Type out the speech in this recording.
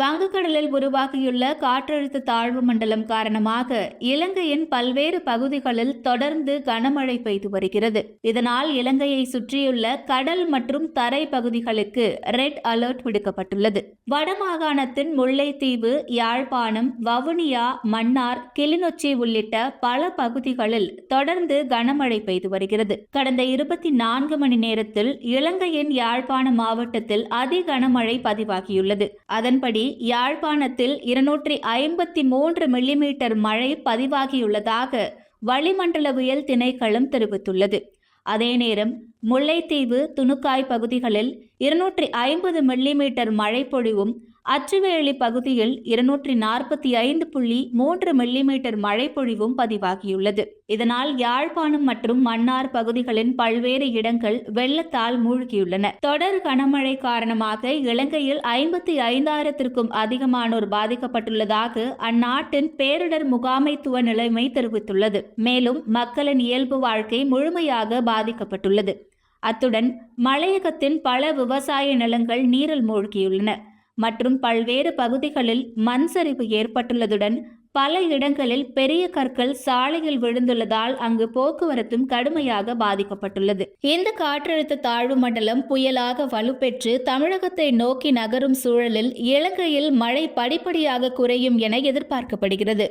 வங்கக்கடலில் உருவாகியுள்ள காற்றழுத்த தாழ்வு மண்டலம் காரணமாக இலங்கையின் பல்வேறு பகுதிகளில் தொடர்ந்து கனமழை பெய்து வருகிறது. இதனால் இலங்கையை சுற்றியுள்ள கடல் மற்றும் தரை பகுதிகளுக்கு ரெட் அலர்ட் விடுக்கப்பட்டுள்ளது. வடமாகாணத்தின் முல்லைத்தீவு யாழ்ப்பாணம் வவுனியா மன்னார் கிளிநொச்சி உள்ளிட்ட பல பகுதிகளில் தொடர்ந்து கனமழை பெய்து வருகிறது. கடந்த இருபத்தி நான்கு மணி நேரத்தில் இலங்கையின் யாழ்ப்பாண மாவட்டத்தில் அதி கனமழை பதிவாகியுள்ளது. அதன்படி யாழ்ப்பாணத்தில் இருநூற்றி ஐம்பத்தி மூன்று மில்லிமீட்டர் மழை பதிவாகியுள்ளதாக வளிமண்டலவியல் திணைக்களம் தெரிவித்துள்ளது. அதே நேரம் முல்லைத்தீவு துணுக்காய் பகுதிகளில் இருநூற்றி ஐம்பது மில்லிமீட்டர் மழை பொழிவும் அச்சுவேலி பகுதியில் இருநூற்றி நாற்பத்தி ஐந்து புள்ளி மூன்று மில்லிமீட்டர் மழை பொழிவும் பதிவாகியுள்ளது. இதனால் யாழ்ப்பாணம் மற்றும் மன்னார் பகுதிகளின் பல்வேறு இடங்கள் வெள்ளத்தால் மூழ்கியுள்ளன. தொடர் கனமழை காரணமாக இலங்கையில் ஐம்பத்தி ஐந்தாயிரத்திற்கும் அதிகமானோர் பாதிக்கப்பட்டுள்ளதாக அந்நாட்டின் பேரிடர் முகாமைத்துவ நிலைமை தெரிவித்துள்ளது. மேலும் மக்களின் இயல்பு வாழ்க்கை முழுமையாக பாதிக்கப்பட்டுள்ளது. அத்துடன் மலையகத்தின் பல விவசாய நிலங்கள் நீரில் மூழ்கியுள்ளன. மற்றும் பல்வேறு பகுதிகளில் மண் சரிவு ஏற்பட்டுள்ளதுடன் பல இடங்களில் பெரிய கற்கள் சாலையில் விழுந்துள்ளதால் அங்கு போக்குவரத்தும் கடுமையாக பாதிக்கப்பட்டுள்ளது. இந்த காற்றழுத்த தாழ்வு மண்டலம் புயலாக வலுப்பெற்று தமிழகத்தை நோக்கி நகரும் சூழலில் இலங்கையில் மழை படிப்படியாக குறையும் என எதிர்பார்க்கப்படுகிறது.